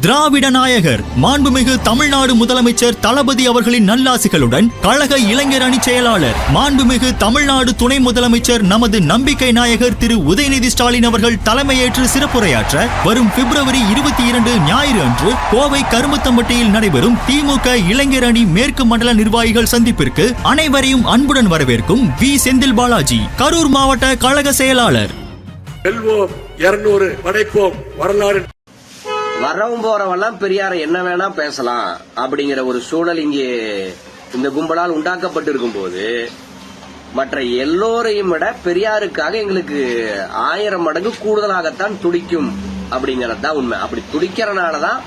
திராவிட நாயகர் மாண்புமிகு தமிழ்நாடு முதலமைச்சர் தளபதி அவர்களின் நல்லாசிகளுடன் கழக இளைஞர் அணி செயலாளர் மாண்புமிகு தமிழ்நாடு துணை முதலமைச்சர் நமது நம்பிக்கை நாயகர் திரு உதயநிதி ஸ்டாலின் அவர்கள் தலைமையேற்று சிறப்புரையாற்ற வரும் பிப்ரவரி இருபத்தி இரண்டு ஞாயிறு அன்று கோவை கருமுத்தம்பட்டியில் நடைபெறும் திமுக இளைஞர் அணி மேற்கு மண்டல நிர்வாகிகள் சந்திப்பிற்கு அனைவரையும் அன்புடன் வரவேற்கும் வி. செந்தில் பாலாஜி கரூர் மாவட்ட கழக செயலாளர். இருநூறு படைப்போம் வரலாறு வரவும் போறவெல்லாம் பெரியார என்ன வேணா பேசலாம் அப்படிங்கிற ஒரு சூழல் இங்கே இந்த கும்பலால் உண்டாக்கப்பட்டிருக்கும் போது மற்ற எல்லோரையும் விட பெரியாருக்காக எங்களுக்கு ஆயிரம் மடங்கு கூடுதலாகத்தான் துடிக்கும் அப்படிங்கிறது தான் உண்மை. அப்படி துடிக்கிறனாலதான்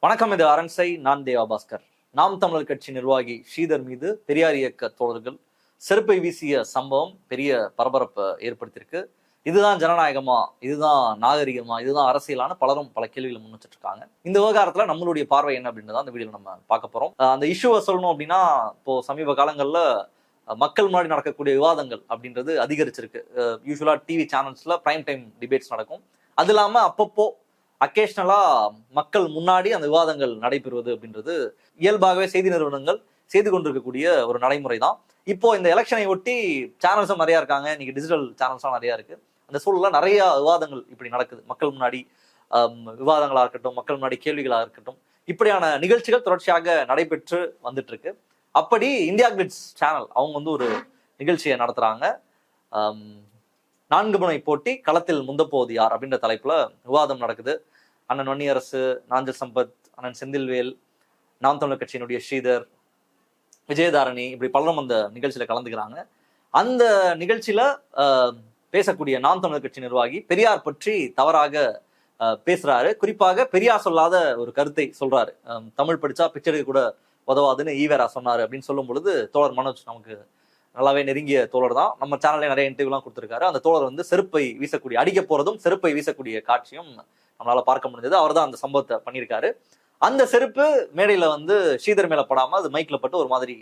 வணக்கம் இது அரண்சை நான் தேவா பாஸ்கர் நாம் தமிழர் கட்சி நிர்வாகி ஸ்ரீதர் மீது பெரியார் இயக்க தோழர்கள் செருப்பை வீசிய சம்பவம் பெரிய பரபரப்பை ஏற்படுத்தியிருக்கு. இதுதான் ஜனநாயகமா? இதுதான் நாகரிகமா? இதுதான் அரசியலான பலரும் பல கேள்விகளை முன் இருக்காங்க இந்த விவகாரத்துல நம்மளுடைய பார்வை என்ன அப்படின்னு தான் இந்த வீடியோல நம்ம பார்க்க போறோம். அந்த இஷ்யூவை சொல்லணும் அப்படின்னா இப்போ சமீப காலங்கள்ல மக்கள் முன்னாடி நடக்கக்கூடிய விவாதங்கள் அப்படின்றது அதிகரிச்சிருக்கு. யூஸ்வலா டிவி சேனல்ஸ்ல பிரைம் டைம் டிபேட்ஸ் நடக்கும். அது இல்லாம அப்பப்போ அக்கேஷ்னலா மக்கள் முன்னாடி அந்த விவாதங்கள் நடைபெறுவது அப்படின்றது இயல்பாகவே செய்தி நிறுவனங்கள் செய்து கொண்டிருக்கக்கூடிய ஒரு நடைமுறை தான் இப்போ இந்த எலெக்ஷனை ஒட்டி சேனல்ஸும் நிறையா இருக்காங்க. இன்னைக்கு டிஜிட்டல் சேனல்ஸ்லாம் நிறையா இருக்கு. இந்த சூழல்ல நிறைய விவாதங்கள் இப்படி நடக்குது. மக்கள் முன்னாடி விவாதங்களாக இருக்கட்டும் மக்கள் முன்னாடி கேள்விகளாக இருக்கட்டும் இப்படியான நிகழ்ச்சிகள் தொடர்ச்சியாக நடைபெற்று வந்துட்டு இருக்கு அப்படி இந்தியா கிளிட்ஸ் சேனல் அவங்க வந்து ஒரு நிகழ்ச்சியை நடத்துறாங்க. நான்கு முனை போட்டி களத்தில் முந்தப்போவது யார் அப்படின்ற தலைப்புல விவாதம் நடக்குது. அண்ணன் வன்னியரசு நாஞ்சல் சம்பத் அண்ணன் செந்தில்வேல் நாம் தமிழர் கட்சியினுடைய ஸ்ரீதர் விஜயதாரணி இப்படி பலரும் அந்த நிகழ்ச்சியில கலந்துக்கிறாங்க. அந்த நிகழ்ச்சியில ஆஹ், பேசக்கூடிய நாம் தமிழர் கட்சி நிர்வாகி பெரியார் பற்றி தவறாக பேசுறாரு. குறிப்பாக பெரியார் சொல்லாத ஒரு கருத்தை சொல்றாரு. தமிழ் படிச்சா பிச்சருக்கு கூட உதவாதுன்னு ஈவேரா சொன்னாரு அப்படின்னு சொல்லும் பொழுது தோழர் மனோஜ் நமக்கு நல்லாவே நெருங்கிய தோழர் தான். நம்ம சேனல்ல நிறைய இன்டர்வியூலாம் கொடுத்திருக்காரு. அந்த தோழர் வந்து செருப்பை வீசக்கூடிய அடிக்க போறதும் செருப்பை வீசக்கூடிய காட்சியும் நம்மளால பார்க்க முடிஞ்சது. அவர் தான் அந்த சம்பவத்தை பண்ணியிருக்காரு. அந்த செருப்பு மேடையில வந்து ஸ்ரீதர் மேல படாம அது மைக்ல பட்டு ஒரு மாதிரி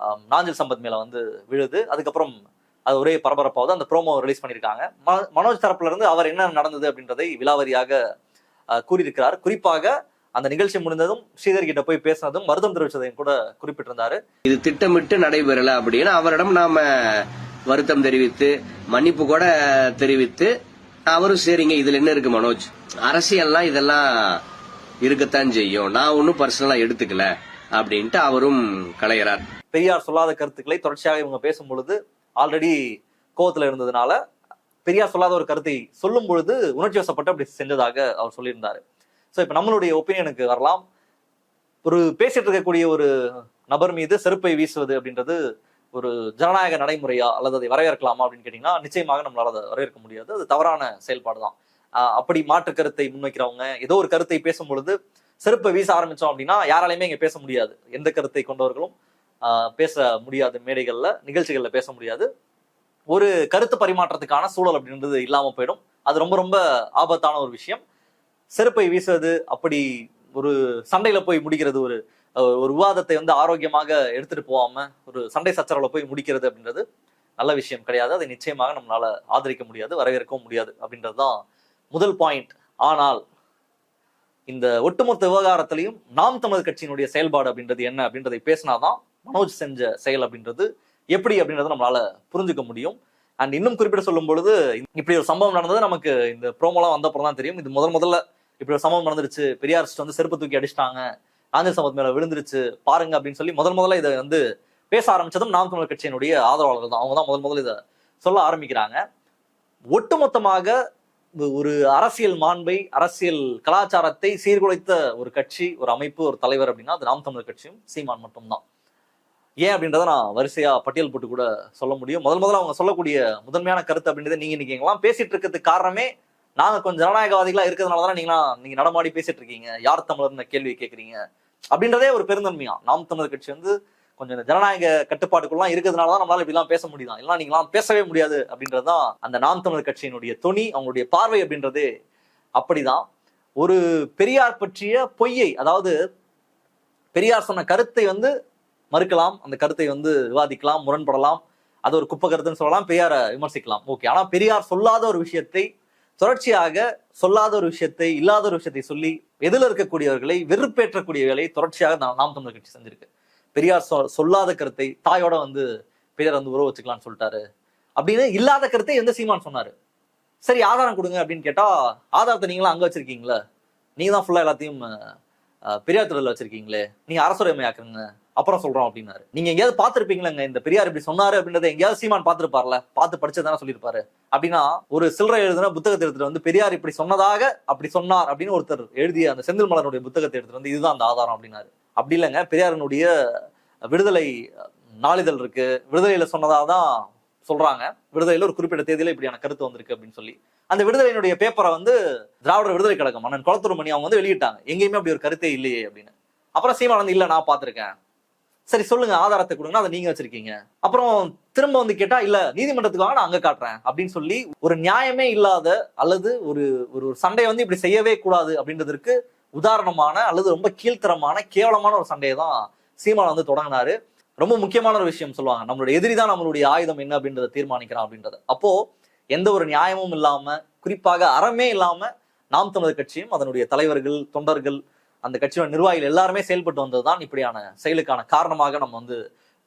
நாஞ்சல் நாஞ்சில் சம்பத் மேல வந்து விழுது. அதுக்கப்புறம் அது ஒரே பரபரப்பாவது அந்த ப்ரோமோ ரிலீஸ் பண்ணியிருக்காங்க. ம- மனோஜ் தரப்புல இருந்து அவர் என்ன நடந்தது அப்படின்றதை விலாவரியாக கூறியிருக்கிறார். குறிப்பாக அந்த நிகழ்ச்சி முடிந்ததும் ஸ்ரீதர் கிட்ட போய் பேசினதும் வருத்தம் தெரிவிச்சதையும் கூட குறிப்பிட்டிருந்தாரு. இது திட்டமிட்டு நடைபெறல அப்படின்னு அவரிடம் நாம வருத்தம் தெரிவித்து மன்னிப்பு கூட தெரிவித்து அவரும் சரிங்க இதுல என்ன இருக்கு மனோஜ்? அரசியல்லாம் இதெல்லாம் இருக்கத்தான் செய்யும். நான் ஒன்னும் பர்சனலா எடுத்துக்கல அப்படின்ட்டு அவரும் கலைகிறார் பெரியார் சொல்லாத கருத்துக்களை தொடர்ச்சியாக இவங்க பேசும் பொழுது ஆல்ரெடி கோவத்துல இருந்ததுனால பெரியார் சொல்லாத ஒரு கருத்தை சொல்லும் பொழுது உணர்ச்சி வசப்பட்டு அப்படி செஞ்சதாக அவர் சொல்லியிருந்தாரு. ஸோ இப்போ நம்மளுடைய ஒப்பீனியனுக்கு வரலாம். ஒரு பேசிட்டு இருக்கக்கூடிய ஒரு நபர் மீது செருப்பை வீசுவது அப்படின்றது ஒரு ஜனநாயக நடைமுறையா அல்லது அதை வரவேற்கலாமா அப்படின்னு கேட்டீங்கன்னா நிச்சயமாக நம்மளால அதை வரவேற்க முடியாது. அது தவறான செயல்பாடு தான் அப்படி மாற்று கருத்தை முன்வைக்கிறவங்க ஏதோ ஒரு கருத்தை பேசும் பொழுது செருப்பை வீச ஆரம்பிச்சோம் அப்படின்னா யாராலையுமே இங்கே பேச முடியாது. எந்த கருத்தை கொண்டவர்களும் பேச முடியாது மேடைகளில் நிகழ்ச்சிகளில் பேச முடியாது. ஒரு கருத்து பரிமாற்றத்துக்கான சூழல் அப்படின்றது இல்லாமல் போயிடும். அது ரொம்ப ரொம்ப ஆபத்தான ஒரு விஷயம். செருப்பை வீசுவது அப்படி ஒரு சண்டையில் போய் முடிக்கிறது ஒரு ஒரு விவாதத்தை வந்து ஆரோக்கியமாக எடுத்துட்டு போகாம ஒரு சண்டை சச்சரவில் போய் முடிக்கிறது அப்படின்றது நல்ல விஷயம் கிடையாது. அதை நிச்சயமாக நம்மளால ஆதரிக்க முடியாது வரவேற்கவும் முடியாது அப்படின்றது தான் முதல் பாயிண்ட் ஆனால் இந்த ஒட்டுமொத்த விவகாரத்திலையும் நாம் தமிழர் கட்சியினுடைய செயல்பாடு அப்படின்றது என்ன அப்படின்றதை பேசினாதான் மனோஜ் செஞ்ச செயல் அப்படின்றது எப்படி அப்படின்றத நம்மளால புரிஞ்சுக்க முடியும். அண்ட் இன்னும் குறிப்பிட சொல்லும் பொழுது இப்படி ஒரு சம்பவம் நடந்தது. நமக்கு இந்த ப்ரோமோலாம் வந்தப்பறம் தான் தெரியும். இது முதல் முதல்ல இப்படி ஒரு சம்பவம் நடந்துருச்சு. பெரியார் வந்து செருப்பு தூக்கி அடிச்சிட்டாங்க. ஆஞ்சல் சம்பத் மேல விழுந்துருச்சு. பாருங்க அப்படின்னு சொல்லி முதல் முதல்ல இதை வந்து பேச ஆரம்பிச்சதும் நாம் தமிழர் கட்சியினுடைய ஆதரவாளர்கள் தான். அவங்க தான் முதல் முதல்ல இதை சொல்ல ஆரம்பிக்கிறாங்க. ஒட்டுமொத்தமாக ஒரு அரசியல் மாண்பை அரசியல் கலாச்சாரத்தை சீர்குலைத்த ஒரு கட்சி ஒரு அமைப்பு ஒரு தலைவர் அப்படின்னா அது நாம் தமிழர் கட்சியும் சீமான் மட்டும்தான். ஏன் அப்படின்றத நான் வரிசையா பட்டியல் போட்டு கூட சொல்ல முடியும். முதல் முதல்ல அவங்க சொல்லக்கூடிய முதன்மையான கருத்து அப்படின்றத நீங்க இன்னைக்கு எங்கெல்லாம் பேசிட்டு இருக்கிறதுக்கு காரணமே நாங்க கொஞ்சம் ஜனநாயகவாதிகளா இருக்கிறதுனால தான் நீங்களா நீங்க நடமாடி பேசிட்டு இருக்கீங்க. யார் தமிழர்னு கேள்வி கேட்கறீங்க அப்படின்றதே ஒரு பெருந்தன்மையா. நாம் தமிழர் கட்சி வந்து கொஞ்சம் இந்த ஜனநாயக கட்டுப்பாட்டுக்குள்ளாம் இருக்கிறதுனால தான் நம்மளால இப்படிலாம் பேச முடியுதான். இல்லைன்னா நீங்களாம் பேசவே முடியாது அப்படின்றதுதான் அந்த நாம் தமிழர் கட்சியினுடைய துணி அவங்களுடைய பார்வை அப்படின்றதே அப்படிதான். ஒரு பெரியார் பற்றிய பொய்யை அதாவது பெரியார் சொன்ன கருத்தை வந்து மறுக்கலாம் அந்த கருத்தை வந்து விவாதிக்கலாம் முரண்படலாம். அது ஒரு குப்பை கருத்துன்னு சொல்லலாம் பெரியாரை விமர்சிக்கலாம். ஓகே ஆனால் பெரியார் சொல்லாத ஒரு விஷயத்தை தொடர்ச்சியாக சொல்லாத ஒரு விஷயத்தை இல்லாத ஒரு விஷயத்தை சொல்லி எதில் இருக்கக்கூடியவர்களை வெறுப்பேற்றக்கூடிய வேலையை தொடர்ச்சியாக நாம் நாம் தமிழர் கட்சி செஞ்சிருக்கு. பெரியார் சொ- சொல்லாத கருத்தை தாயோட வந்து பெரியார் வந்து உறவு வச்சுக்கலாம்னு சொல்லிட்டாரு. அப்படின்னு இல்லாத கருத்தை எந்த சீமான் சொன்னாரு? சரி ஆதாரம் கொடுங்க அப்படின்னு கேட்டா ஆதாரத்தை நீங்களும் அங்க வச்சிருக்கீங்களா. நீங்க தான் ஃபுல்லா எல்லாத்தையும் பெரியார் திடல்ல வச்சிருக்கீங்களே. நீங்க அரசுடைமையாக்குங்க அப்புறம் சொல்றோம் அப்படின்னாரு. நீங்க எங்கேயாவது பார்த்திருப்பீங்களங்க? இந்த பெரியார் இப்படி சொன்னாரு அப்படின்றத எங்கேயாவது சீமான் பார்த்திருப்பார்ல? பார்த்து படிச்சதானே சொல்லியிருப்பாரு. அப்படின்னா ஒரு சில்லறை எழுதுன புத்தகத்தை எடுத்துட்டு வந்து பெரியார் இப்படி சொன்னதாக அப்படி சொன்னார் அப்படின்னு ஒருத்தர் எழுதிய அந்த செந்தில் மலனுடைய புத்தகத்தை எடுத்துட்டு வந்து இதுதான் அந்த ஆதாரம் அப்படின்னாரு. அப்படி இல்லைங்க பெரியாரனுடைய விடுதலை நாளிதழ் இருக்கு. விடுதலையில சொன்னதாக தான் சொல்றாங்க. விடுதலையில ஒரு குறிப்பிட்ட தேதியில இப்படியான கருத்து வந்திருக்கு அப்படின்னு சொல்லி. அந்த விடுதலையினுடைய பேப்பரை வந்து திராவிட விடுதலை கழகம் அண்ணன் குளத்தூர் மணி அவங்க வந்து வெளியிட்டாங்க. எங்கேயுமே அப்படி ஒரு கருத்தே இல்லையே அப்படின்னு. அப்புறம் சீமான் வந்து இல்ல நான் பார்த்திருக்கேன். சரி சொல்லுங்க ஆதாரத்தை கொடுங்க அதை நீங்க வச்சிருக்கீங்க. அப்புறம் திரும்ப வந்து கேட்டா இல்ல நீதிமன்றத்துக்கு வாங்க நான் அங்க காட்டுறேன் அப்படின்னு சொல்லி ஒரு நியாயமே இல்லாத அல்லது ஒரு ஒரு சண்டையை வந்து இப்படி செய்யவே கூடாது அப்படின்றதற்கு உதாரணமான அல்லது ரொம்ப கீழ்த்தரமான கேவலமான ஒரு சண்டையை தான் சீமான் வந்து தொடங்கினாரு. ரொம்ப முக்கியமான ஒரு விஷயம் சொல்லுவாங்க. நம்மளுடைய எதிரி தான் நம்மளுடைய ஆயுதம் என்ன அப்படின்றத தீர்மானிக்கிறான் அப்படின்றது. அப்போ எந்த ஒரு நியாயமும் இல்லாம குறிப்பாக அறமே இல்லாம நாம் தமிழர் கட்சியும் அதனுடைய தலைவர்கள் தொண்டர்கள் அந்த கட்சியோட நிர்வாகிகள் எல்லாருமே செயல்பட்டு வந்தது தான் இப்படியான செயலுக்கான காரணமாக நம்ம வந்து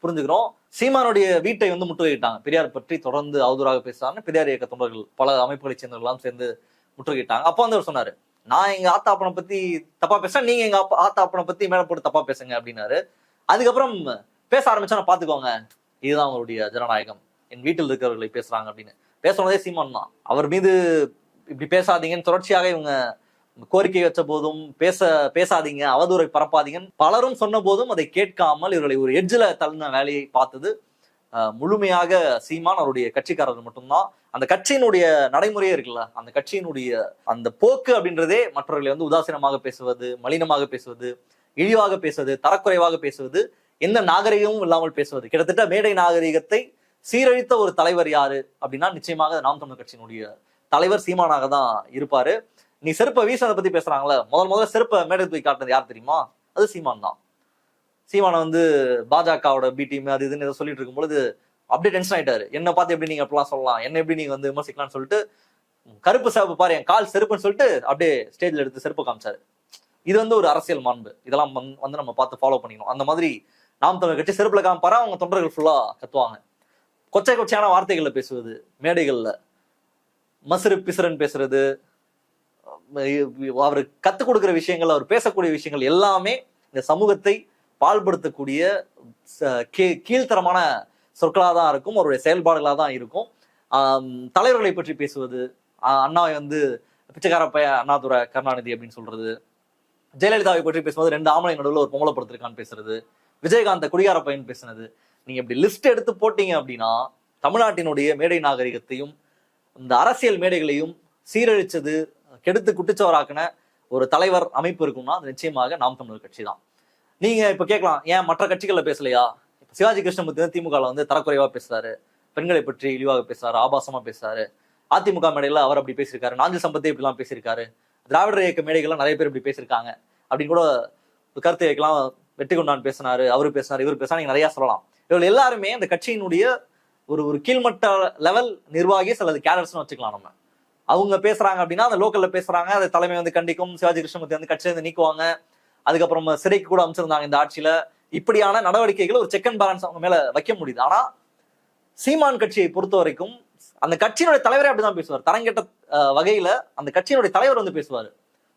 புரிஞ்சுக்கிறோம். சீமானுடைய வீட்டை வந்து முற்றுகையிட்டாங்க. பெரியார் பற்றி தொடர்ந்து அவதூறாக பேசுறாங்க. பெரியார் இயக்க தொண்டர்கள் பல அமைப்புகளை சேர்ந்தவர்கள்லாம் சேர்ந்து முற்றுகையிட்டாங்க. அப்போ வந்து அவர் சொன்னாரு நான் எங்க ஆத்தாப்பனை பத்தி தப்பா பேசுறேன். நீங்க எங்க அப்பா ஆத்தாப்பனை பத்தி மேல போட்டு தப்பா பேசுங்க அப்படின்னாரு. அதுக்கப்புறம் பேச ஆரம்பிச்சா பாத்துக்கோங்க இதுதான் அவங்களுடைய ஜனநாயகம். என் வீட்டில் இருக்கிறவர்களை பேசுறாங்க அப்படின்னு. பேசுனதே சீமான் தான். அவர் மீது இப்படி பேசாதீங்கன்னு தொடர்ச்சியாக இவங்க கோரிக்கை வச்ச போதும் பேச பேசாதீங்க அவதூறை பரப்பாதீங்கன்னு பலரும் சொன்ன போதும் அதை கேட்காமல் இவர்களை ஒரு எட்ஜில் தள்ளின வேலையை பார்த்தது முழுமையாக சீமான் அவருடைய கட்சிக்காரர்கள் மட்டும்தான். அந்த கட்சியினுடைய நடைமுறையே இருக்குல்ல அந்த கட்சியினுடைய அந்த போக்கு அப்படின்றதே மற்றவர்களை வந்து உதாசீனமாக பேசுவது மலினமாக பேசுவது இழிவாக பேசுவது தரக்குறைவாக பேசுவது எந்த நாகரிகமும் இல்லாமல் பேசுவது. கிட்டத்தட்ட மேடை நாகரிகத்தை சீரழித்த ஒரு தலைவர் யாரு அப்படின்னா நிச்சயமாக நாம் தமிழர் கட்சியினுடைய தலைவர் சீமானாக தான் இருப்பாரு. நீ செருப்பை வீசதை பத்தி பேசுறாங்களே. முதல் முதல்ல செருப்பை மேடை தூக்கி காட்டினது யார் தெரியுமா? அது சீமான் தான். சீமானை வந்து பாஜகவோட பி டீம் அது இதுன்னு ஏதோ சொல்லிட்டு இருக்கும்பொழுது அப்படியே டென்ஷன் ஆயிட்டாரு. என்ன பார்த்து எப்படி நீங்க அப்படிலாம் சொல்லலாம்? என்ன எப்படி நீங்க வந்து விமர்சிக்கலாம்னு சொல்லிட்டு கருப்பு சாப்பு பாரு என் கால் செருப்புன்னு சொல்லிட்டு அப்படியே ஸ்டேஜ்ல எடுத்து செருப்பு காமிச்சாரு. இது வந்து ஒரு அரசியல் மாண்பு. இதெல்லாம் வந்து- வந்து நம்ம பார்த்து ஃபாலோ பண்ணிக்கணும். அந்த மாதிரி நாம் தமிழ் கட்சி செருப்புல காமிப்பாரா? அவங்க தொண்டர்கள் ஃபுல்லா கத்துவாங்க. கொச்சை கொச்சையான வார்த்தைகள்ல பேசுவது மேடைகள்ல. மசுறு பிசுறன் பேசுறது அவர் கற்றுக் கொடுக்குற விஷயங்கள் அவர் பேசக்கூடிய விஷயங்கள் எல்லாமே இந்த சமூகத்தை பால்படுத்தக்கூடிய ச- கீழ்த்தரமான சொற்களாக தான் இருக்கும் அவருடைய செயல்பாடுகளாக தான் இருக்கும் தலைவர்களை பற்றி பேசுவது அண்ணாவை வந்து பிச்சைக்கார பைய அண்ணாதுரை கருணாநிதி அப்படின்னு சொல்றது ஜெயலலிதாவை பற்றி பேசும்போது ரெண்டு ஆம்பளை நடுவில் ஒரு பொம்பளை படுத்திருக்கான்னு பேசுறது விஜயகாந்த குடிகார பையன் பேசுனது. நீங்க இப்படி லிஸ்ட் எடுத்து போட்டீங்க அப்படின்னா தமிழ்நாட்டினுடைய மேடை நாகரிகத்தையும் இந்த அரசியல் மேடைகளையும் சீரழிச்சது கெடுத்து குட்டிச்சவராக்கின ஒரு தலைவர் அமைப்பு இருக்கும்னா அது நிச்சயமாக நாம் தமிழர் கட்சி தான் நீங்க இப்ப கேட்கலாம் ஏன் மற்ற கட்சிகள்ல பேசலையா? இப்ப சிவாஜி கிருஷ்ணமூர்த்தி வந்து திமுக வந்து தரக்குறைவா பேசுறாரு. பெண்களை பற்றி இழிவாக பேசுறாரு ஆபாசமா பேசுறாரு. அதிமுக மேடையில அவர் அப்படி பேசியிருக்காரு. நாஞ்சில் சம்பத்தை இப்படிலாம் பேசியிருக்காரு. திராவிடர் இயக்க மேடைகள்லாம் நிறைய பேர் இப்படி பேசியிருக்காங்க. அப்படின்னு கூட கருத்து வைக்கலாம் வெற்றி கொண்டான் பேசினாரு அவரு பேசினாரு இவர் பேசினா நீங்க நிறைய சொல்லலாம். இவர்கள் எல்லாருமே அந்த கட்சியினுடைய ஒரு ஒரு கீழ்மட்ட லெவல் நிர்வாகி அல்லது கேடர்ஸ்னு வச்சுக்கலாம் நம்ம. அவங்க பேசுறாங்க அப்படின்னா அந்த லோக்கல்ல பேசுறாங்க. அதை தலைமை வந்து கண்டிக்கும். சிவாஜி கிருஷ்ணமூர்த்தி வந்து கட்சியிலிருந்து நீக்குவாங்க. அதுக்கப்புறம் சிறைக்கு கூட அமைச்சிருந்தாங்க இந்த ஆட்சியில. இப்படியான நடவடிக்கைகள் ஒரு செக் அண்ட் பேலன்ஸ் அவங்க மேல வைக்க முடியுது. ஆனா சீமான் கட்சியை பொறுத்த வரைக்கும் அந்த கட்சியினுடைய தலைவரே அப்படிதான் பேசுவார். தரங்கெட்ட வகையில அந்த கட்சியினுடைய தலைவர் வந்து பேசுவாரு.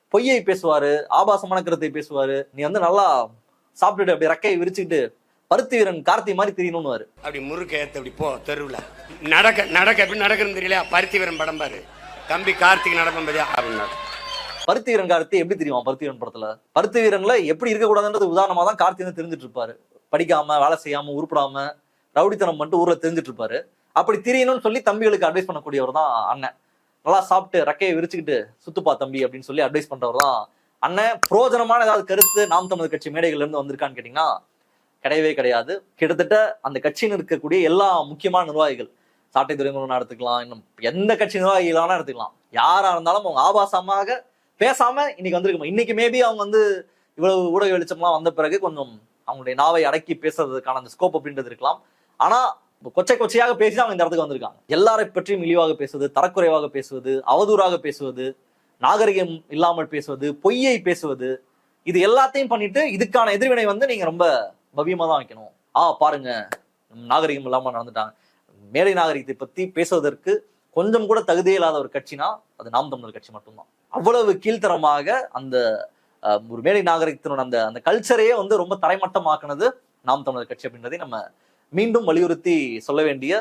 பொய்யை பேசுவாரு ஆபாசமான கருத்தை பேசுவாரு. நீ வந்து நல்லா சாப்பிட்டுட்டு அப்படி ரெக்கையை விரிச்சுக்கிட்டு பருத்தி வீரன் கார்த்தி மாதிரி தெரியணும்னு அப்படி முறுக்க ஏத்து அப்படி போ தெருவில். நடக்க நடக்க எப்படி நடக்கிறது தெரியல பருத்தி வீரன் படம் பாரு. தம்பி கார்த்திக் நடப்பம் பதியா பருத்தி வீரன் கார்த்தி எப்படி தெரியுமா பருத்தி வீரன் படத்துல? பருத்தி வீரன்ல எப்படி இருக்கக்கூடாதுன்றது உதாரணமா தான் கார்த்தி வந்து தெரிஞ்சுட்டு இருப்பாரு படிக்காம வேலை செய்யாம உருப்படாம ரவுடித்தனம் பண்ணிட்டு ஊர்ல தெரிஞ்சுட்டு இருப்பாரு அப்படி தெரியணும்னு சொல்லி தம்பிகளுக்கு அட்வைஸ் பண்ணக்கூடியவர் தான் அண்ணன். நல்லா சாப்பிட்டு ரெக்கையை விரிச்சுக்கிட்டு சுத்துப்பா தம்பி அப்படின்னு சொல்லி அட்வைஸ் பண்றவர் தான் அண்ணன். புரோஜனமான ஏதாவது கருத்து நாம் தமிழர் கட்சி மேடைகள்ல இருந்து வந்திருக்கான்னு கேட்டீங்கன்னா கிடையவே கிடையாது. கிட்டத்தட்ட அந்த கட்சியில் இருக்கக்கூடிய எல்லா முக்கியமான நிர்வாகிகள் சாட்டை துறைமுகம் எடுத்துக்கலாம் இன்னும் எந்த கட்சி நிர்வாகிகளான எடுத்துக்கலாம் யாரா இருந்தாலும் அவங்க ஆபாசமாக பேசாம இன்னைக்கு வந்திருக்கோம் இன்னைக்கு மேபி அவங்க வந்து இவ்வளவு ஊடக வெளிச்சம்லாம் வந்த பிறகு கொஞ்சம் அவங்களுடைய நாவை அடக்கி பேசுறதுக்கான அந்த ஸ்கோப் அப்படின்றது இருக்கலாம். ஆனா கொச்சை கொச்சையாக பேசி அவங்க இந்த இடத்துக்கு வந்திருக்காங்க. எல்லாரை பற்றியும் இழிவாக பேசுவது தரக்குறைவாக பேசுவது அவதூறாக பேசுவது நாகரிகம் இல்லாமல் பேசுவது பொய்யை பேசுவது இது எல்லாத்தையும் பண்ணிட்டு இதுக்கான எதிர்வினை வந்து நீங்க ரொம்ப பவ்யமா தான் வைக்கணும். ஆ பாருங்க. நாகரிகம் இல்லாமல் நடந்துட்டாங்க. மேடை நாகரிகத்தை பத்தி பேசுவதற்கு கொஞ்சம் கூட தகுதியே இல்லாத ஒரு கட்சினா அது நாம் தமிழர் கட்சி மட்டும்தான். அவ்வளவு கீழ்த்தரமாக அந்த ஒரு மேடை நாகரிகத்தினோட அந்த அந்த கல்ச்சரையே வந்து ரொம்ப தரைமட்டமாக்குனது நாம் தமிழர் கட்சி அப்படின்றதை நம்ம மீண்டும் வலியுறுத்தி சொல்ல வேண்டிய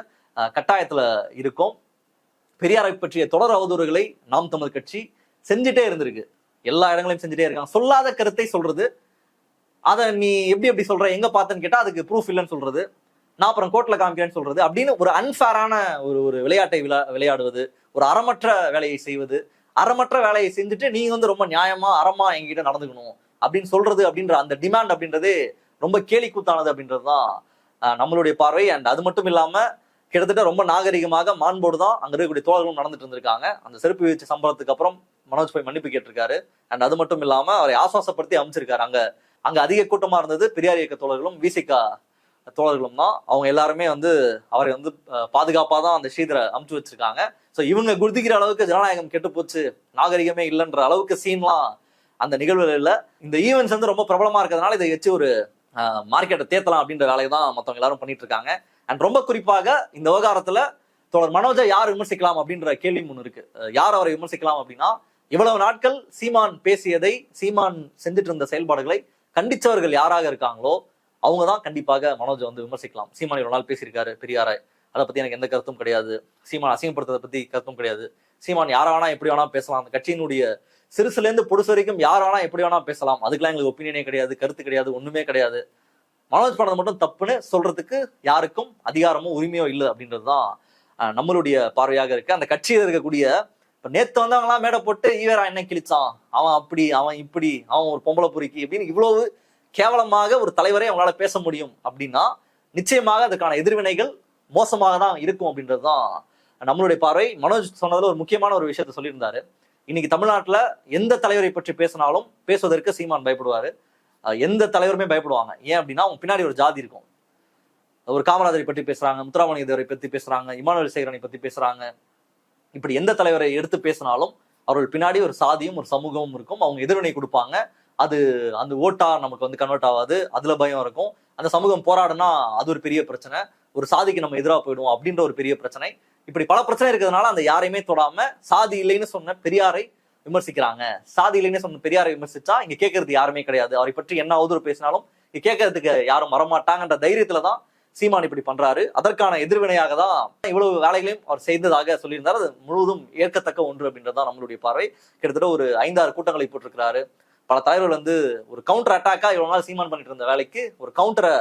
கட்டாயத்துல இருக்கோம். பெரியாரை பற்றிய தொடர் அவதூறுகளை நாம் தமிழர் கட்சி செஞ்சுட்டே இருந்திருக்கு. எல்லா இடங்களையும் செஞ்சுட்டே இருக்காங்க. சொல்லாத கருத்தை சொல்றது. அதை நீ எப்படி எப்படி சொல்ற எங்க பார்த்தேன்னு கேட்டா அதுக்கு ப்ரூஃப் இல்லைன்னு சொல்றது. நான் அப்புறம் கோர்ட்ல காமிக்கிறேன்னு சொல்றது அப்படின்னு ஒரு அன்ஃபேரான ஒரு ஒரு விளையாட்டை விளா விளையாடுவது ஒரு அறமற்ற வேலையை செய்வது அறமற்ற வேலையை செஞ்சுட்டு நீங்க வந்து ரொம்ப நியாயமா அறமா எங்ககிட்ட நடந்துக்கணும் அப்படின்னு சொல்றது அப்படின்ற அந்த டிமாண்ட் அப்படின்றதே ரொம்ப கேலி கூத்தானது அப்படின்றது தான் நம்மளுடைய பார்வை. அண்ட் அது மட்டும் இல்லாம கிட்டத்தட்ட ரொம்ப நாகரிகமாக மாண்போடு தான் அங்க இருக்கக்கூடிய தோழர்களும் நடந்துட்டு இருந்திருக்காங்க. அந்த செருப்பு வீச்சு சம்பளத்துக்கு அப்புறம் மனோஜ் போய் மன்னிப்பு கேட்டிருக்காரு. அண்ட் அது மட்டும் இல்லாம அவரை ஆசுவாசப்படுத்தி அமைச்சிருக்காரு. அங்க அங்க அதிக கூட்டமா இருந்தது பெரியார் இயக்க தோழர்களும் விசிகா தோழர்களும் தான் அவங்க எல்லாருமே வந்து அவரை வந்து பாதுகாப்பாக தான் அந்த ஸ்ரீதரை அமுச்சு வச்சிருக்காங்க. ஸோ இவங்க குருதிக்கிற அளவுக்கு ஜனநாயகம் கெட்டு போச்சு. நாகரிகமே இல்லைன்ற அளவுக்கு சீன்லாம் அந்த நிகழ்வுகள் இல்ல. இந்த ஈவெண்ட்ஸ் வந்து ரொம்ப பிரபலமா இருக்கிறதுனால இதை வச்சு ஒரு மார்க்கெட்டை தேத்தலாம் அப்படின்ற வேலையை தான் மற்றவங்க எல்லாரும் பண்ணிட்டு இருக்காங்க அண்ட் ரொம்ப குறிப்பாக இந்த விவகாரத்துல தோழர் மனோஜை யார் விமர்சிக்கலாம் அப்படின்ற கேள்வி ஒன்று இருக்கு. யார் அவரை விமர்சிக்கலாம் அப்படின்னா இவ்வளவு நாட்கள் சீமான் பேசியதை சீமான் செஞ்சுட்டு இருந்த செயல்பாடுகளை கண்டிச்சவர்கள் யாராக இருக்காங்களோ அவங்க தான் கண்டிப்பாக மனோஜ் வந்து விமர்சிக்கலாம். சீமான் இவ்வளவு நாள் பேசியிருக்காரு பெரியாரை. அதை பத்தி எனக்கு எந்த கருத்தும் கிடையாது. சீமான் அசிங்கப்படுத்துறதை பத்தி கருத்தும் கிடையாது. சீமான் யார வேணா எப்படி வேணா பேசலாம். அந்த கட்சியினுடைய சிறுசுல இருந்து பொடுசு வரைக்கும் யார் வேணா எப்படி வேணா பேசலாம். அதுக்கெல்லாம் எங்களுக்கு ஒப்பீனியனே கிடையாது கருத்து கிடையாது ஒண்ணுமே கிடையாது. மனோஜ் பண்ணது மட்டும் தப்புன்னு சொல்றதுக்கு யாருக்கும் அதிகாரமும் உரிமையோ இல்லை அப்படின்றது தான் நம்மளுடைய பார்வையாக இருக்கு. அந்த கட்சியில் இருக்கக்கூடிய இப்ப நேத்து வந்தவங்களாம் மேடை போட்டு ஈவேரா என்ன கிழிச்சான். அவன் அப்படி அவன் இப்படி அவன் ஒரு பொம்பளை பொறுக்கி அப்படின்னு இவ்வளவு கேவலமாக ஒரு தலைவரை அவங்களால பேச முடியும் அப்படின்னா நிச்சயமாக அதுக்கான எதிர்வினைகள் மோசமாக தான் இருக்கும் அப்படின்றது தான் நம்மளுடைய பார்வை. மனோஜ் சொன்னதுல ஒரு முக்கியமான ஒரு விஷயத்த சொல்லியிருந்தாரு. இன்னைக்கு தமிழ்நாட்டுல எந்த தலைவரை பற்றி பேசினாலும் பேசுவதற்கு சீமான் பயப்படுவாரு. எந்த தலைவருமே பயப்படுவாங்க. ஏன் அப்படின்னா அவங்க பின்னாடி ஒரு ஜாதி இருக்கும். ஒரு காமராஜரை பற்றி பேசுறாங்க முத்துராமலிங்க பற்றி பத்தி பேசுறாங்க இமானுவேல் சேகரனை பத்தி பேசுறாங்க. இப்படி எந்த தலைவரை எடுத்து பேசினாலும் அவர்கள் பின்னாடி ஒரு சாதியும் ஒரு சமூகமும் இருக்கும். அவங்க எதிர்வினை கொடுப்பாங்க. அது அந்த ஓட்டா நமக்கு வந்து கன்வெர்ட் ஆகாது. அதுல பயம் இருக்கும். அந்த சமூகம் போராடுனா அது ஒரு பெரிய பிரச்சனை. ஒரு சாதிக்கு நம்ம எதிராக போயிடுவோம் அப்படின்ற ஒரு பெரிய பிரச்சனை. இப்படி பல பிரச்சனை இருக்கிறதுனால அந்த யாரையுமே தொடாம சாதி இல்லைன்னு சொன்ன பெரியாரை விமர்சிக்கிறாங்க. சாதி இல்லைன்னு சொன்ன பெரியாரை விமர்சிச்சா இங்க கேட்கறது யாருமே கிடையாது. அவரை பற்றி என்ன அவதூறு பேசினாலும் இங்க கேட்கறதுக்கு யாரும் வரமாட்டாங்கன்ற தைரியத்துல தான் சீமான் இப்படி பண்றாரு. அதற்கான எதிர்வினையாக தான் இவ்வளவு வேலைகளையும் அவர் செய்ததாக சொல்லியிருந்தார். அது முழுவதும் ஏற்கத்தக்க ஒன்று அப்படின்றதான் நம்மளுடைய பார்வை. கிட்டத்தட்ட ஒரு ஐந்தாறு கூட்டங்களை போட்டிருக்கிறாரு. பல தலைவர்கள் வந்து ஒரு கவுண்டர் அட்டாக்கா இவ்வளவு நாள் சீமான் பண்ணிட்டு இருந்த வேலைக்கு ஒரு கவுண்டரை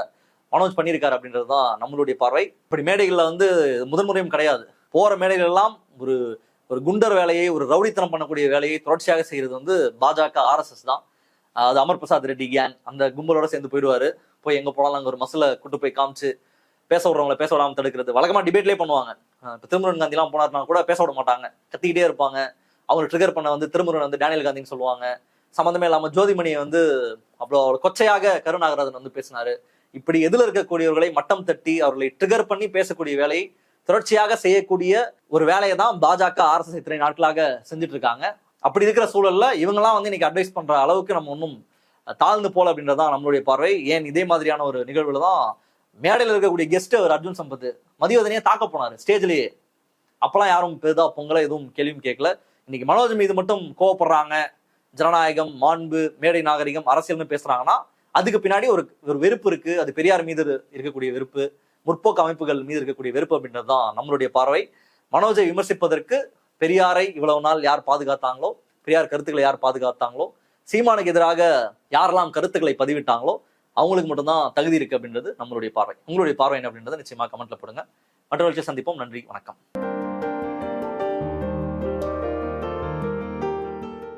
அனௌன்ஸ் பண்ணியிருக்காரு அப்படின்றது தான் நம்மளுடைய பார்வை. இப்படி மேடைகளில் வந்து முதன்முறையும் கிடையாது. போற மேடைகள் எல்லாம் ஒரு ஒரு குண்டர் வேலையை ஒரு ரவுடித்தனம் பண்ணக்கூடிய வேலையை தொடர்ச்சியாக செய்யறது வந்து பாஜக ஆர்எஸ்எஸ் தான். அது அமர் பிரசாத் ரெட்டி கேங் அந்த கும்பலோட சேர்ந்து போயிடுவாரு. போய் எங்க போனாலும் அங்கே ஒரு மசில கூட்டு போய் காமிச்சு பேச விடுறவங்களை பேச விடாமல் தடுக்கிறது. வழக்கமா டிபேட்லேயே பண்ணுவாங்க. இப்போ திருமுருகன் காந்திலாம் போனார்னா கூட பேச விட மாட்டாங்க. கத்திக்கிட்டே இருப்பாங்க. அவங்க ட்ரிகர் பண்ண வந்து திருமுருகன் வந்து டேனியல் காந்தின்னு சொல்லுவாங்க. சம்மந்தமே இல்லாமல் ஜோதிமணியை வந்து அவ்வளோ கொச்சையாக கருணாகராஜன் வந்து பேசினாரு. இப்படி எதில் இருக்கக்கூடியவர்களை மட்டம் தட்டி அவர்களை ட்ரிகர் பண்ணி பேசக்கூடிய வேலையை தொடர்ச்சியாக செய்யக்கூடிய ஒரு வேலையை தான் பாஜக ஆர்எஸ்எஸ் இத்தனை நாட்களாக செஞ்சுட்டு இருக்காங்க. அப்படி இருக்கிற சூழல்ல இவங்கெல்லாம் வந்து இன்னைக்கு அட்வைஸ் பண்ற அளவுக்கு நம்ம ஒன்றும் தாழ்ந்து போல அப்படின்றதான் நம்மளுடைய பார்வை. ஏன் இதே மாதிரியான ஒரு நிகழ்வுல தான் மேடையில் இருக்கக்கூடிய கெஸ்ட் ஒரு அர்ஜுன் சம்பத் மதியோதனையே தாக்க போனார் ஸ்டேஜ்லயே. அப்பெல்லாம் யாரும் பெரிதா பொங்கலை எதுவும் கேள்வியும் கேட்கல. இன்னைக்கு மனோஜ் மீது மட்டும் கோவப்படுறாங்க. ஜனநாயகம் மாண்பு மேடை நாகரிகம் அரசியல்னு பேசுறாங்கன்னா அதுக்கு பின்னாடி ஒரு ஒரு வெறுப்பு இருக்கு. அது பெரியார் மீது இருக்கக்கூடிய வெறுப்பு முற்போக்கு அமைப்புகள் மீது இருக்கக்கூடிய வெறுப்பு அப்படின்றது தான் நம்மளுடைய பார்வை. மனோஜை விமர்சிப்பதற்கு பெரியாரை இவ்வளவு நாள் யார் பாதுகாத்தாங்களோ பெரியார் கருத்துக்களை யார் பாதுகாத்தாங்களோ சீமானுக்கு எதிராக யாரெல்லாம் கருத்துக்களை பதிவிட்டாங்களோ அவங்களுக்கு மட்டும்தான் தகுதி இருக்கு அப்படின்றது நம்மளுடைய பார்வை. உங்களுடைய பார்வை என்ன அப்படின்றத நிச்சயமா கமெண்ட்ல போடுங்க. மற்றவர்கள் சந்திப்போம். நன்றி வணக்கம்.